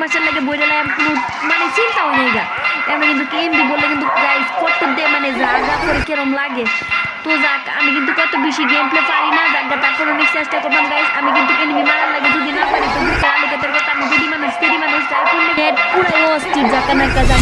মাসের লাগে বইটা লাগে পুরো মানে চিন্তাও নেই গা। আমরা কিন্তু এমবি বললে কিন্তু গাইস কত দে মানে জাগা করে কিরম লাগে। তো যাক, আমি কিন্তু কত বেশি গেম প্লে পারি না জাগা তারপর অনেক চেষ্টা করলাম গাইস আমি কিন্তু এনিমি মারার লাগে যদি না পারি, তো বুঝতে আলোকেতের কথা আমি যদি মানুষ তেরি মানুষ নেট পুরাই অস্থির জাকা না কাজা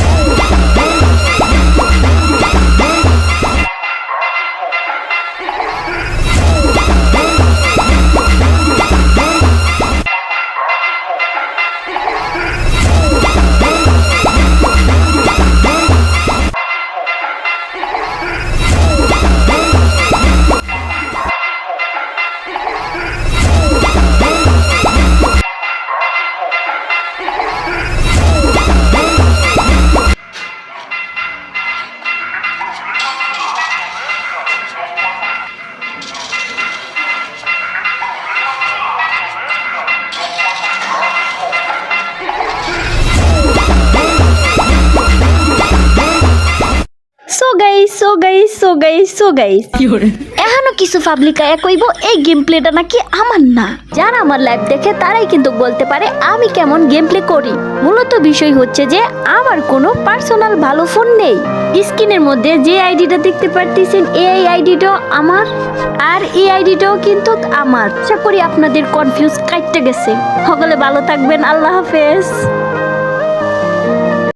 so guys so guys so guys so guys কিছু পাবলিকায় কইব, এই গেম প্লেটা নাকি আমার না। যারা আমার লাইভ দেখে, তারাই কিন্তু বলতে পারে আমি কেমন গেম প্লে করি। মূলত বিষয় হচ্ছে যে, আমার কোনো পার্সোনাল ভালো ফোন নেই। স্ক্রিনের মধ্যে যে আইডিটা দেখতে পারতেছেন, এই আইডিটাও আমার, আর এই আইডিটাও কিন্তু আমার। আশা করি আপনাদের কনফিউজ কাটতে গেছে। সকলে ভালো থাকবেন, আল্লাহ হাফেজ।